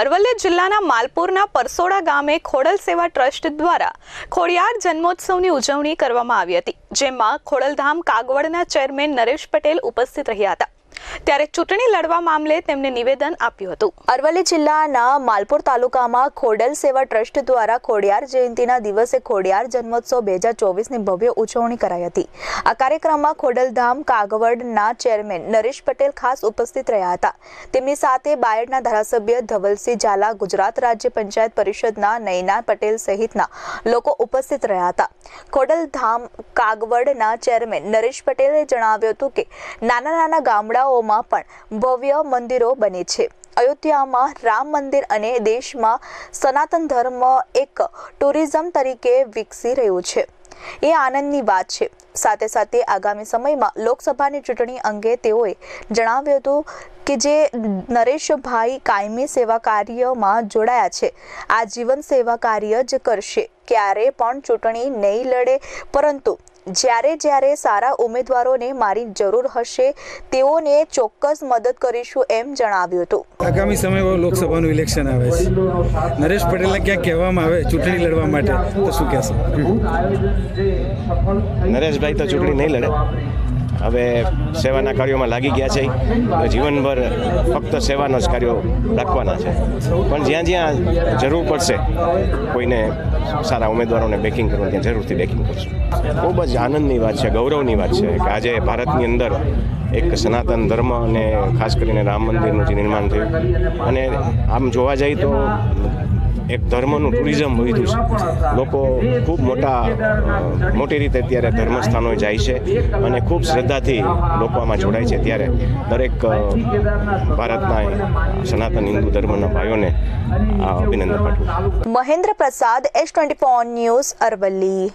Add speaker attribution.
Speaker 1: અરવલ્લી જિલ્લાના માલપુરના પરસોડા ગામે ખોડલ સેવા ટ્રસ્ટ દ્વારા ખોડિયાર જન્મોત્સવની ઉજવણી કરવામાં આવી હતી, જેમાં ખોડલધામ કાગવડના ચેરમેન નરેશ પટેલ ઉપસ્થિત રહ્યા હતા. ત્યારે ચૂંટણી લડવા મામલે તેમને નિવેદન આપ્યું હતું.
Speaker 2: અરવલ્લી જિલ્લાના માલપુર તાલુકામાં ખોડલ સેવા ટ્રસ્ટ દ્વારા ખોડિયાર જયંતિના દિવસે ખોડિયાર જન્મોત્સવ બે હજાર ચોવીસની ભવ્ય ઉજવણી કરાઈ હતી. આ કાર્યક્રમમાં ખોડલધામ કાગવડના ચેરમેન નરેશ પટેલ ખાસ ઉપસ્થિત રહ્યા હતા. તેમની સાથે બાયડના ધારાસભ્ય ધવલસિંહ ઝાલા, ગુજરાત રાજ્ય પંચાયત પરિષદના નૈના પટેલ સહિતના લોકો ઉપસ્થિત રહ્યા હતા. ખોડલધામ કાગવડના ચેરમેન નરેશ પટેલે જણાવ્યું હતું કે નાના નાના ગામડાઓમાં પણ ભવ્ય મંદિરો બને છે. અયોધ્યામાં રામ મંદિર અને દેશમાં સનાતન ધર્મ એક ટુરિઝમ તરીકે વિકસી રહ્યું છે. એ આનંદની વાત છે. સાથે સાથે આગામી સમયમાં લોકસભાની ચૂંટણી અંગે તેઓએ જણાવ્યું હતું કે જે નરેશભાઈ કાયમી સેવા કાર્યમાં જોડાયા છે. આ જીવન સેવા કાર્ય જ કરશે. ક્યારે પણ ચૂંટણી નહીં લડે, પરંતુ જ્યારે જ્યારે સારા ઉમેદવારોને મારી જરૂર હશે તેઓને ચોક્કસ મદદ કરીશું એમ જણાવ્યું હતું.
Speaker 3: આગામી સમયમાં લોકસભાનું ઇલેક્શન આવે છે. નરેશ પટેલને ક્યાંક કહેવામાં આવે ચૂંટણી લડવા માટે તો શું કહેશો?
Speaker 4: નરેશભાઈ તો ચૂંટણી નહીં લડે. હવે સેવાના કાર્યોમાં લાગી ગયા છે. જીવનભર ફક્ત સેવાના જ કાર્યો રાખવાના છે. પણ જ્યાં જ્યાં જરૂર પડશે, કોઈને સારા ઉમેદવારોને બેકિંગ કરવું ત્યાં જરૂરથી બેકિંગ કરશું. ખૂબ જ આનંદની વાત છે, ગૌરવની વાત છે કે આજે ભારતની અંદર એક સનાતન ધર્મ અને ખાસ કરીને રામ મંદિરનું જે નિર્માણ થયું. અને આમ જોવા જઈએ તો એક ધર્મનું ટુરિઝમ વધ્યું છે. લોકો ખૂબ મોટા મોટી રીતે અત્યારે ધર્મસ્થાનોએ જાય છે અને ખૂબ શ્રદ્ધાથી લોકો આમાં જોડાય છે. ત્યારે દરેક ભારતના સનાતન હિન્દુ ધર્મના ભાઈઓને અભિનંદન પાઠવું
Speaker 2: Mahendra Prasad S twenty news Aravalli.